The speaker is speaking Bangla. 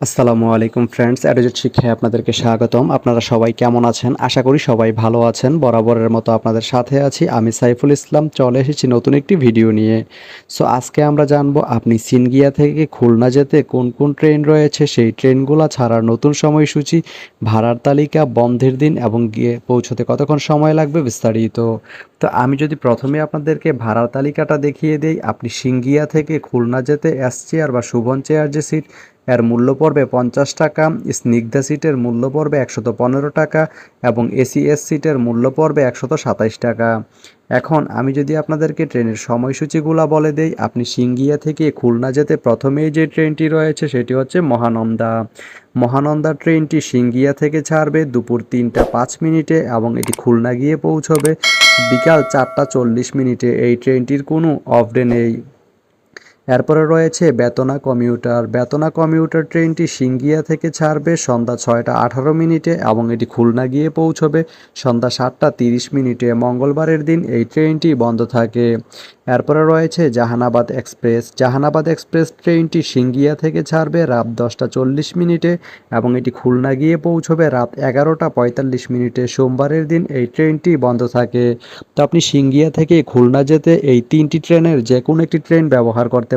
আসসালামু আলাইকুম ফ্রেন্ডস অ্যাডোজেট শিক্ষায় আপনাদেরকে স্বাগতম। আপনারা সবাই কেমন আছেন? আশা করি সবাই ভালো আছেন। বরাবরের মতো আপনাদের সাথে আছি আমি সাইফুল ইসলাম। চলে এসেছি নতুন একটি ভিডিও নিয়ে। সো আজকে আমরা জানব, আপনি সিনগিয়া থেকে খুলনা যেতে কোন কোন ট্রেন রয়েছে? সেই ট্রেনগুলো ছাড়ার নতুন সময়সূচি, ভাড়ার তালিকা, বন্ধের দিন এবং গিয়ে পৌঁছতে কতক্ষণ সময় লাগবে বিস্তারিত। তো আমি যদি প্রথমে আপনাদেরকে ভাড়ার তালিকাটা দেখিয়ে দেই, আপনি সিঙ্গিয়া থেকে খুলনা যেতে এস চেয়ার বা শুভন চেয়ার যে সিট এর মূল্য পড়বে পঞ্চাশ টাকা, স্নিগ্ধা সিটের মূল্য পড়বে একশত পনেরো টাকা এবং এসিএস সিটের মূল্য পড়বে একশত সাতাইশ টাকা। এখন আমি যদি আপনাদেরকে ট্রেনের সময়সূচিগুলো বলে দেই, আপনি সিঙ্গিয়া থেকে খুলনা যেতে প্রথমেই যে ট্রেনটি রয়েছে সেটি হচ্ছে মহানন্দা। মহানন্দা ট্রেনটি সিঙ্গিয়া থেকে ছাড়বে, দুপুর তিনটা পাঁচ মিনিটে এবং এটি খুলনা গিয়ে পৌঁছবে। বিকাল চারটা চল্লিশ মিনিটে এই ট্রেনটির কোনো অফ ডে নেই। এরপরে রয়েছে বেতনা কমিউটার। বেতনা কমিউটার ট্রেনটি সিঙ্গিয়া থেকে ছাড়বে, সন্ধ্যা ছয়টা আঠারো মিনিটে এবং এটি খুলনা গিয়ে পৌঁছবে সন্ধ্যা সাতটা তিরিশ মিনিটে। মঙ্গলবারের দিন এই ট্রেনটি বন্ধ থাকে। এরপরে রয়েছে জাহানাবাদ এক্সপ্রেস। জাহানাবাদ এক্সপ্রেস ট্রেনটি সিঙ্গিয়া থেকে ছাড়বে রাত দশটা চল্লিশ মিনিটে এবং এটি খুলনা গিয়ে পৌঁছবে রাত এগারোটা পঁয়তাল্লিশ মিনিটে। সোমবারের দিন এই ট্রেনটি বন্ধ থাকে। তো আপনি সিঙ্গিয়া থেকে খুলনা যেতে এই তিনটি ট্রেনের যে কোনো একটি ট্রেন ব্যবহার করতে